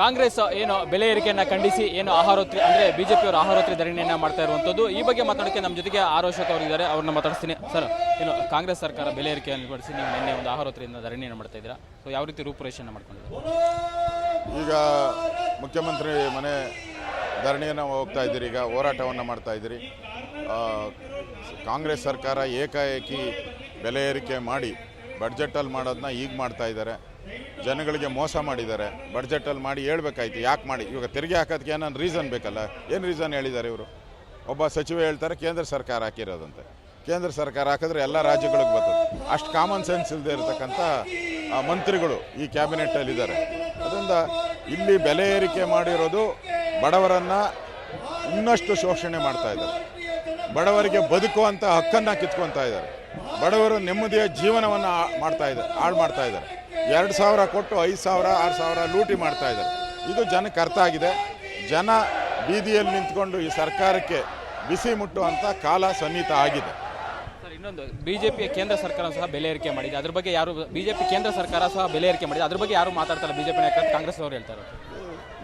ಕಾಂಗ್ರೆಸ್ ಏನು ಬೆಲೆ ಏರಿಕೆಯನ್ನು ಖಂಡಿಸಿ ಏನು ಆಹಾರೋತ್ರಿ ಅಂದ್ರೆ ಬಿಜೆಪಿಯವರು ಆಹಾರೋತ್ರಿ ಧರಣಿಯನ್ನು ಮಾಡ್ತಾ ಇರುವಂಥದ್ದು ಈ ಬಗ್ಗೆ ಮಾತಾಡೋಕೆ ನಮ್ಮ ಜೊತೆಗೆ ಆರೋಷಕ ಅವರು ಇದ್ದಾರೆ ಅವ್ರನ್ನ ಮಾತಾಡಿಸ್ತೀನಿ. ಸರ್, ಏನು ಕಾಂಗ್ರೆಸ್ ಸರ್ಕಾರ ಬೆಲೆ ಏರಿಕೆಯನ್ನು ಪಡಿಸಿ ನೀವು ನಿನ್ನೆ ಒಂದು ಆಹಾರೋತ್ರಿಯಿಂದ ಧರಣಿಯನ್ನು ಮಾಡ್ತಾ ಇದ್ದೀರಾ? ಸೊ ಯಾವ ರೀತಿ ರೂಪುರೇಷೆಯನ್ನು ಮಾಡ್ಕೊಂಡಿದ್ದೀರಾ? ಈಗ ಮುಖ್ಯಮಂತ್ರಿ ಮನೆ ಧರಣಿಯನ್ನು ಹೋಗ್ತಾ ಇದ್ದೀರಿ, ಈಗ ಹೋರಾಟವನ್ನು ಮಾಡ್ತಾ ಇದ್ದೀರಿ. ಕಾಂಗ್ರೆಸ್ ಸರ್ಕಾರ ಏಕಾಏಕಿ ಬೆಲೆ ಏರಿಕೆ ಮಾಡಿ ಬಡ್ಜೆಟಲ್ಲಿ ಮಾಡೋದನ್ನ ಈಗ ಮಾಡ್ತಾ ಇದ್ದಾರೆ. ಜನಗಳಿಗೆ ಮೋಸ ಮಾಡಿದ್ದಾರೆ. ಬಡ್ಜೆಟಲ್ಲಿ ಮಾಡಿ ಹೇಳ್ಬೇಕಾಯ್ತು, ಯಾಕೆ ಮಾಡಿ? ಇವಾಗ ತೆರಿಗೆ ಹಾಕೋದಕ್ಕೆ ಏನಾದ್ರು ರೀಸನ್ ಬೇಕಲ್ಲ? ಏನು ರೀಸನ್ ಹೇಳಿದ್ದಾರೆ ಇವರು? ಒಬ್ಬ ಸಚಿವ ಹೇಳ್ತಾರೆ, ಕೇಂದ್ರ ಸರ್ಕಾರ ಹಾಕಿರೋದಂತೆ. ಕೇಂದ್ರ ಸರ್ಕಾರ ಹಾಕಿದ್ರೆ ಎಲ್ಲ ರಾಜ್ಯಗಳಿಗೆ ಬರ್ತದೆ. ಅಷ್ಟು ಕಾಮನ್ ಸೆನ್ಸ್ ಇಲ್ಲದೆ ಇರತಕ್ಕಂಥ ಮಂತ್ರಿಗಳು ಈ ಕ್ಯಾಬಿನೆಟ್ಟಲ್ಲಿದ್ದಾರೆ ಅದರಿಂದ ಇಲ್ಲಿ ಬೆಲೆ ಏರಿಕೆ ಮಾಡಿರೋದು ಬಡವರನ್ನು ಇನ್ನಷ್ಟು ಶೋಷಣೆ ಮಾಡ್ತಾ ಇದ್ದಾರೆ. ಬಡವರಿಗೆ ಬದುಕುವಂಥ ಹಕ್ಕನ್ನು ಕಿತ್ಕೊತಾ ಇದ್ದಾರೆ. ಬಡವರು ನೆಮ್ಮದಿಯ ಜೀವನವನ್ನು ಮಾಡ್ತಾ ಇದ್ದಾರೆ ಹಾಳು ಮಾಡ್ತಾ ಇದ್ದಾರೆ. ಎರಡು ಸಾವಿರ ಕೊಟ್ಟು ಐದು ಸಾವಿರ ಆರು ಸಾವಿರ ಲೂಟಿ ಮಾಡ್ತಾ ಇದ್ದಾರೆ. ಇದು ಜನಕ್ಕೆ ಅರ್ಥ ಆಗಿದೆ. ಜನ ಬೀದಿಯಲ್ಲಿ ನಿಂತ್ಕೊಂಡು ಈ ಸರ್ಕಾರಕ್ಕೆ ಬಿಸಿ ಮುಟ್ಟುವಂಥ ಕಾಲ ಸನ್ನಿಹಿತ ಆಗಿದೆ. ಸರ್ ಇನ್ನೊಂದು ಬಿಜೆಪಿಯ ಕೇಂದ್ರ ಸರ್ಕಾರ ಸಹ ಬೆಲೆ ಏರಿಕೆ ಮಾಡಿದೆ. ಅದ್ರ ಬಗ್ಗೆ ಯಾರು ಬಿಜೆಪಿ ಕೇಂದ್ರ ಸರ್ಕಾರ ಸಹ ಬೆಲೆ ಏರಿಕೆ ಮಾಡಿದೆ. ಅದ್ರ ಬಗ್ಗೆ ಯಾರು ಮಾತಾಡ್ತಾರೆ ಬಿಜೆಪಿ ನಾಯಕರು ಕಾಂಗ್ರೆಸ್ ಅವರು ಹೇಳ್ತಾರೆ?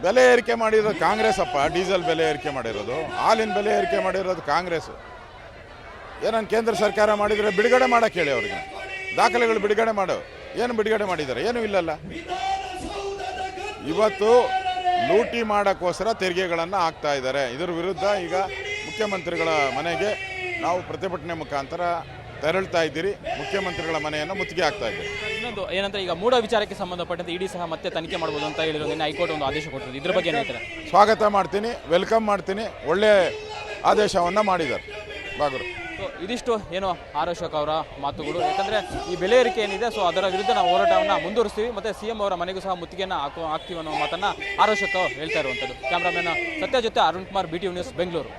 ಬೆಲೆ ಏರಿಕೆ ಮಾಡಿರೋದು ಕಾಂಗ್ರೆಸ್ ಅಪ್ಪ ಡೀಸೆಲ್ ಬೆಲೆ ಏರಿಕೆ ಮಾಡಿರೋದು. ಹಾಲಿನ ಬೆಲೆ ಏರಿಕೆ ಮಾಡಿರೋದು ಕಾಂಗ್ರೆಸ್ ಏನನ್ನು ಕೇಂದ್ರ ಸರ್ಕಾರ ಮಾಡಿದರೆ ಬಿಡುಗಡೆ ಮಾಡೋಕ್ಕೆ ಹೇಳಿ ಅವ್ರಿಗೆ. ದಾಖಲೆಗಳು ಬಿಡುಗಡೆ ಮಾಡು. ಏನು ಬಿಡುಗಡೆ ಮಾಡಿದ್ದಾರೆ? ಏನೂ ಇಲ್ಲಲ್ಲ. ಇವತ್ತು ಲೂಟಿ ಮಾಡೋಕ್ಕೋಸ್ಕರ ತೆರಿಗೆಗಳನ್ನು ಹಾಕ್ತಾ ಇದ್ದಾರೆ. ಇದರ ವಿರುದ್ಧ ಈಗ ಮುಖ್ಯಮಂತ್ರಿಗಳ ಮನೆಗೆ ನಾವು ಪ್ರತಿಭಟನೆ ಮುಖಾಂತರ ತೆರಳ್ತಾ ಇದ್ದೀರಿ. ಮುಖ್ಯಮಂತ್ರಿಗಳ ಮನೆಯನ್ನು ಮುತ್ತಿಗೆ ಹಾಕ್ತಾ ಇದ್ದೀರಿ. ಇನ್ನೊಂದು ಏನಂದ್ರೆ ಈಗ ಮೂಢ ವಿಚಾರಕ್ಕೆ ಸಂಬಂಧಪಟ್ಟಂತೆ ಇಡಿ ಸಹ ಮತ್ತೆ ತನಿಖೆ ಮಾಡ್ಬೋದು ಅಂತ ಹೇಳಿರೋ ನಿನ್ನೆ ಹೈಕೋರ್ಟ್ ಒಂದು ಆದೇಶ ಕೊಟ್ಟಿದೆ. ಇದ್ರ ಬಗ್ಗೆ ಹೇಳ್ತಾರೆ? ಸ್ವಾಗತ ಮಾಡ್ತೀನಿ ವೆಲ್ಕಮ್ ಮಾಡ್ತೀನಿ ಒಳ್ಳೆ ಆದೇಶವನ್ನು ಮಾಡಿದ್ದಾರೆ. ಬಾಗರು. ಇದಿಷ್ಟು ಏನು ಆರೋಶಕ್ ಅವರ ಮಾತುಗಳು. ಯಾಕಂದ್ರೆ ಈ ಬೆಲೆ ಏರಿಕೆ ಏನಿದೆ ಸೊ ಅದರ ವಿರುದ್ಧ ನಾವು ಹೋರಾಟವನ್ನು ಮುಂದುವರಿಸ್ತೀವಿ. ಮತ್ತೆ ಸಿಎಂ ಅವರ ಮನೆಗೂ ಸಹ ಮುತ್ತಿಗೆಯನ್ನು ಹಾಕೋ ಹಾಕ್ತೀವಿ ಅನ್ನೋ ಮಾತನ್ನ ಆರೋಶಕ್ ಹೇಳ್ತಾ ಇರುವಂಥದ್ದು. ಕ್ಯಾಮ್ರಾಮನ್ ಸತ್ಯ ಜೊತೆ Arun Kumar B T news Bengaluru